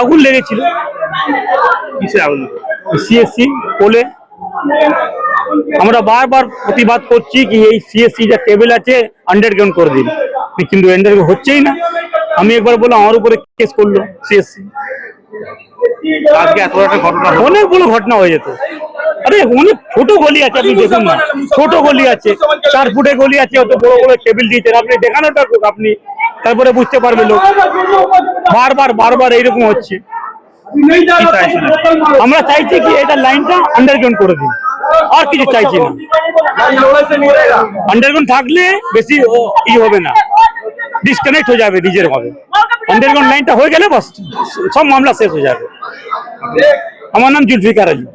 আগুন লেগেছিল। আগুন? সিএসসি পোলে আমরা বারবার প্রতিবাদ করছি কি এই সিএসসি যা টেবিল আছে আন্ডারগ্রাউন্ড করে দিন। কিন্তু আন্ডারগ্রাউন্ড হচ্ছেই না। আমি একবার বললাম আমার উপরে কেস করল সিএসসি আজকে এত বড় একটা ঘটনা অনেকগুলো ঘটনা হয়ে যেত। আরে অনেক ছোট গলি আছে আপনি দেখুন না। ছোট গলি আছে চার ফুটের গলি আছে অত বড় বড় টেবিল দিয়েছেন। আপনি দেখানোটা আপনি তারপরে বুঝতে পারবে লোক। বারবার বারবার এইরকম হচ্ছে। আমরা চাইছি কি এটা লাইনটা আন্ডারগ্রাউন্ড করে দিন। আর কিছু চাইছি না। আন্ডারগ্রাউন্ড থাকলে বেশি ই হবে না। ডিসকানেক্ট হয়ে যাবে নিজের হবে আন্ডারগ্রাউন্ড লাইনটা হয়ে গেলে বাস, সব মামলা শেষ হয়ে যাবে। আমার নাম জুলফিকার আলী।